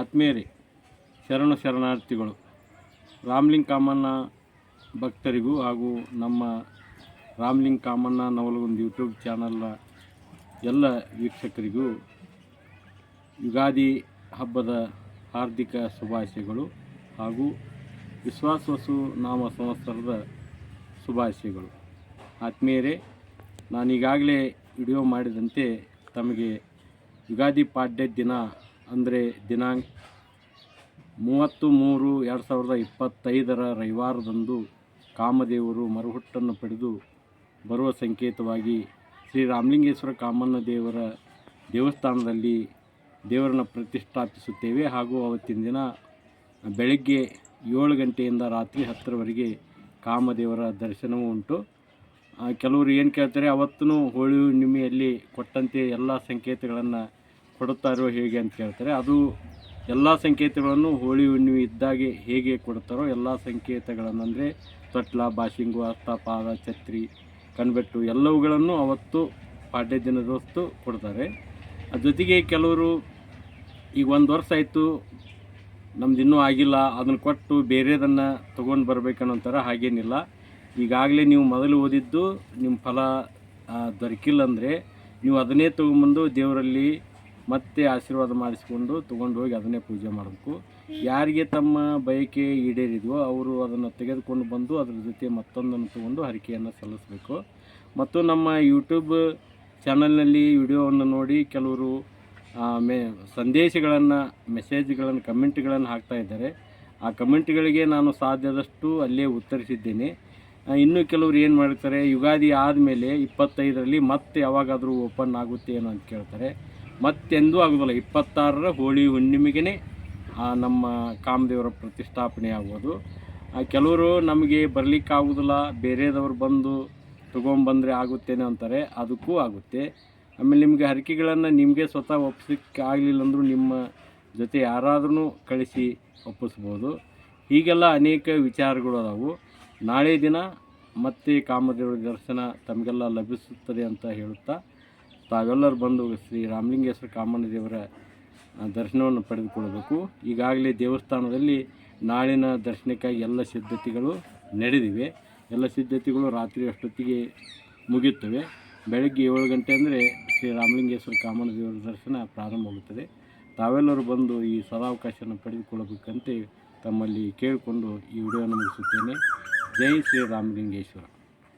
ಆತ್ಮೀಯರೇ, ಶರಣ ಶರಣಾರ್ಥಿಗಳು, ರಾಮ್ಲಿಂಗ್ ಕಾಮಣ್ಣ ಭಕ್ತರಿಗೂ ಹಾಗೂ ನಮ್ಮ ರಾಮ್ಲಿಂಗ್ ಕಾಮಣ್ಣ ನವಲಗುಂದ ಯೂಟ್ಯೂಬ್ ಚಾನಲ್ನ ಎಲ್ಲ ವೀಕ್ಷಕರಿಗೂ ಯುಗಾದಿ ಹಬ್ಬದ ಹಾರ್ದಿಕ ಶುಭಾಶಯಗಳು ಹಾಗೂ ವಿಶ್ವಾಸವಸು ನಾಮ ಸಂವತ್ಸರದ ಶುಭಾಶಯಗಳು. ಆತ್ಮೀಯರೇ, ನಾನೀಗಾಗಲೇ ವಿಡಿಯೋ ಮಾಡಿದಂತೆ ತಮಗೆ ಯುಗಾದಿ ಪಾಡ್ಯ ದಿನ ಅಂದರೆ ದಿನಾಂಕ ಮೂವತ್ತು ಮೂರು ಎರಡು ಸಾವಿರದ ಇಪ್ಪತ್ತೈದರ ರವಿವಾರದಂದು ಕಾಮದೇವರು ಮರುಹುಟ್ಟನ್ನು ಪಡೆದು ಬರುವ ಸಂಕೇತವಾಗಿ ಶ್ರೀ ರಾಮಲಿಂಗೇಶ್ವರ ಕಾಮಣ್ಣ ದೇವರ ದೇವಸ್ಥಾನದಲ್ಲಿ ದೇವರನ್ನು ಪ್ರತಿಷ್ಠಾಪಿಸುತ್ತೇವೆ. ಹಾಗೂ ಅವತ್ತಿನ ದಿನ ಬೆಳಗ್ಗೆ ಏಳು ಗಂಟೆಯಿಂದ ರಾತ್ರಿ ಹತ್ತರವರೆಗೆ ಕಾಮದೇವರ ದರ್ಶನವೂ ಉಂಟು. ಕೆಲವರು ಏನು ಕೇಳ್ತಾರೆ ಅವತ್ತೂ ಹೋಳಿ ಹುಣ್ಣಿಮೆಯಲ್ಲಿ ಕೊಟ್ಟಂತೆ ಎಲ್ಲ ಸಂಕೇತಗಳನ್ನು ಕೊಡುತ್ತಾರೋ ಹೇಗೆ ಅಂತ ಕೇಳ್ತಾರೆ. ಅದು ಎಲ್ಲ ಸಂಕೇತಗಳನ್ನು ಹೋಳಿ ಹುಣ್ಣಿಮೆ ಇದ್ದಾಗೆ ಹೇಗೆ ಕೊಡುತ್ತಾರೋ ಎಲ್ಲ ಸಂಕೇತಗಳನ್ನು ಅಂದರೆ ತೊಟ್ಲ, ಬಾಶಿಂಗು ಹಸ್ತ ಪಾದ ಛತ್ರಿ, ಕಣ್ಬೆಟ್ಟು ಎಲ್ಲವುಗಳನ್ನು ಅವತ್ತು ಪಾಡ್ಯ ದಿನದವತ್ತು ಕೊಡ್ತಾರೆ. ಜೊತೆಗೆ ಕೆಲವರು ಈಗ ಒಂದು ವರ್ಷ ಆಯಿತು, ನಮ್ದು ಇನ್ನೂ ಆಗಿಲ್ಲ, ಅದನ್ನು ಕೊಟ್ಟು ಬೇರೆದನ್ನು ತೊಗೊಂಡು ಬರಬೇಕನ್ನೋಂಥರ ಹಾಗೇನಿಲ್ಲ. ಈಗಾಗಲೇ ನೀವು ಮೊದಲು ಓದಿದ್ದು ನಿಮ್ಮ ಫಲ ದೊರಕಿಲ್ಲ ಅಂದರೆ ನೀವು ಅದನ್ನೇ ತೊಗೊಂಬಂದು ದೇವರಲ್ಲಿ ಮತ್ತೆ ಆಶೀರ್ವಾದ ಮಾಡಿಸ್ಕೊಂಡು ತೊಗೊಂಡು ಹೋಗಿ ಅದನ್ನೇ ಪೂಜೆ ಮಾಡಬೇಕು. ಯಾರಿಗೆ ತಮ್ಮ ಬಯಕೆ ಈಡೇರಿದ್ವೋ ಅವರು ಅದನ್ನು ತೆಗೆದುಕೊಂಡು ಬಂದು ಅದ್ರ ಜೊತೆ ಮತ್ತೊಂದನ್ನು ತಗೊಂಡು ಹರಕೆಯನ್ನು ಸಲ್ಲಿಸಬೇಕು. ಮತ್ತು ನಮ್ಮ ಯೂಟ್ಯೂಬ್ ಚಾನಲ್ನಲ್ಲಿ ವಿಡಿಯೋವನ್ನು ನೋಡಿ ಕೆಲವರು ಮೇ, ಸಂದೇಶಗಳನ್ನು, ಮೆಸೇಜ್ಗಳನ್ನು, ಕಮೆಂಟ್ಗಳನ್ನು ಹಾಕ್ತಾ ಇದ್ದಾರೆ. ಆ ಕಮೆಂಟ್ಗಳಿಗೆ ನಾನು ಸಾಧ್ಯದಷ್ಟು ಅಲ್ಲೇ ಉತ್ತರಿಸಿದ್ದೇನೆ. ಇನ್ನು ಕೆಲವರು ಏನು ಮಾಡ್ತಾರೆ, ಯುಗಾದಿ ಆದಮೇಲೆ ಇಪ್ಪತ್ತೈದರಲ್ಲಿ ಮತ್ತೆ ಯಾವಾಗಾದರೂ ಓಪನ್ ಆಗುತ್ತೆ ಏನೋ ಅಂತ ಕೇಳ್ತಾರೆ. ಮತ್ತೆಂದೂ ಆಗೋದಿಲ್ಲ ಇಪ್ಪತ್ತಾರರ ಹೋಳಿ ಹುಣ್ಣಿಮೆಗೆ ನಮ್ಮ ಕಾಮದೇವರ ಪ್ರತಿಷ್ಠಾಪನೆ ಆಗೋದು ಆ, ಕೆಲವರು ನಮಗೆ ಬರಲಿಕ್ಕಾಗೋದಿಲ್ಲ ಬೇರೆದವ್ರು ಬಂದು ತೊಗೊಂಬಂದರೆ ಆಗುತ್ತೇನೋ ಅಂತಾರೆ ಅದಕ್ಕೂ ಆಗುತ್ತೆ. ಆಮೇಲೆ ನಿಮಗೆ ಹರಕೆಗಳನ್ನು ನಿಮಗೆ ಸ್ವತಃ ಒಪ್ಪಿಸಕ್ಕೆ ಆಗಲಿಲ್ಲ ಅಂದರೂ ನಿಮ್ಮ ಜೊತೆ ಯಾರಾದ್ರೂ ಕಳಿಸಿ ಒಪ್ಪಿಸ್ಬೋದು. ಹೀಗೆಲ್ಲ ಅನೇಕ ವಿಚಾರಗಳು ಅದಾವು. ನಾಳೆ ದಿನ ಮತ್ತೆ ಕಾಮದೇವರ ದರ್ಶನ ತಮಗೆಲ್ಲ ಲಭಿಸುತ್ತದೆ ಅಂತ ಹೇಳುತ್ತಾ ತಾವೆಲ್ಲರೂ ಬಂದು ಶ್ರೀ ರಾಮಲಿಂಗೇಶ್ವರ ಕಾಮಣ್ಣ ದೇವರ ದರ್ಶನವನ್ನು ಪಡೆದುಕೊಳ್ಳಬೇಕು. ಈಗಾಗಲೇ ದೇವಸ್ಥಾನದಲ್ಲಿ ನಾಳಿನ ದರ್ಶನಕ್ಕಾಗಿ ಎಲ್ಲ ಸಿದ್ಧತೆಗಳು ನಡೆದಿವೆ. ಎಲ್ಲ ಸಿದ್ಧತೆಗಳು ರಾತ್ರಿ ಅಷ್ಟೊತ್ತಿಗೆ ಮುಗಿಯುತ್ತವೆ. ಬೆಳಗ್ಗೆ ಏಳು ಗಂಟೆ ಅಂದರೆ ಶ್ರೀ ರಾಮಲಿಂಗೇಶ್ವರ ಕಾಮಣ್ಣ ದೇವರ ದರ್ಶನ ಪ್ರಾರಂಭವಾಗುತ್ತದೆ ತಾವೆಲ್ಲರೂ ಬಂದು ಈ ಸದಾವಕಾಶವನ್ನು ಪಡೆದುಕೊಳ್ಳಬೇಕಂತೆ ತಮ್ಮಲ್ಲಿ ಕೇಳಿಕೊಂಡು ಈ ವಿಡಿಯೋವನ್ನು ಮುಗಿಸುತ್ತೇನೆ. ಜೈ ಶ್ರೀ ರಾಮಲಿಂಗೇಶ್ವರ.